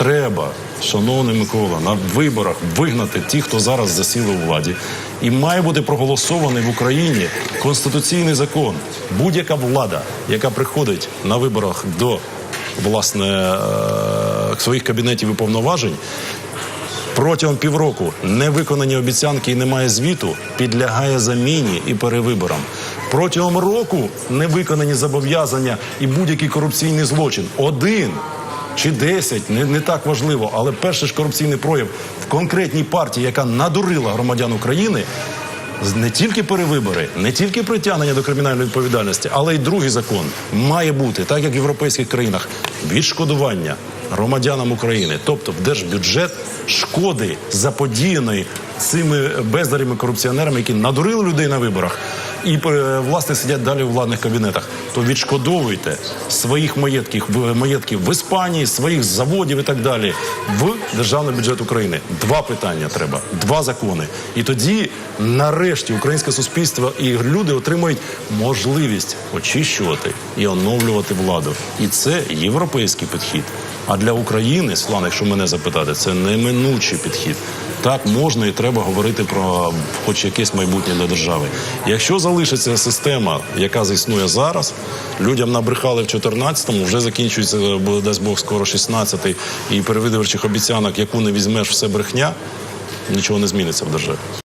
треба, шановний Микола, на виборах вигнати ті, хто зараз засіли у владі. І має бути проголосований в Україні конституційний закон. Будь-яка влада, яка приходить на виборах до власне е, своїх кабінетів і повноважень, протягом півроку невиконані обіцянки і немає звіту, підлягає заміні і перевиборам. Протягом року невиконані зобов'язання і будь-який корупційний злочин один чи десять, не, не так важливо, але перший ж корупційний прояв в конкретній партії, яка надурила громадян України. Не тільки перевибори, не тільки притягнення до кримінальної відповідальності, але й другий закон має бути, так як в європейських країнах, відшкодування громадянам України, тобто в держбюджет шкоди заподіяної цими бездарями корупціонерами, які надурили людей на виборах і е, власне сидять далі у владних кабінетах. То відшкодовуйте своїх маєтків в маєтків в Іспанії, своїх заводів і так далі в державний бюджет України. Два питання треба, два закони. І тоді, нарешті, українське суспільство і люди отримають можливість очищувати і оновлювати владу. І це європейський підхід. А для України, Слан, якщо мене запитати, це неминучий підхід. Так можна і треба говорити про хоч якесь майбутнє для держави. Якщо залишиться система, яка існує зараз, людям набрехали в 14-му, вже закінчується, дасть Бог скоро 16-й, і перевидавчих обіцянок, яку не візьмеш, все брехня, нічого не зміниться в державі.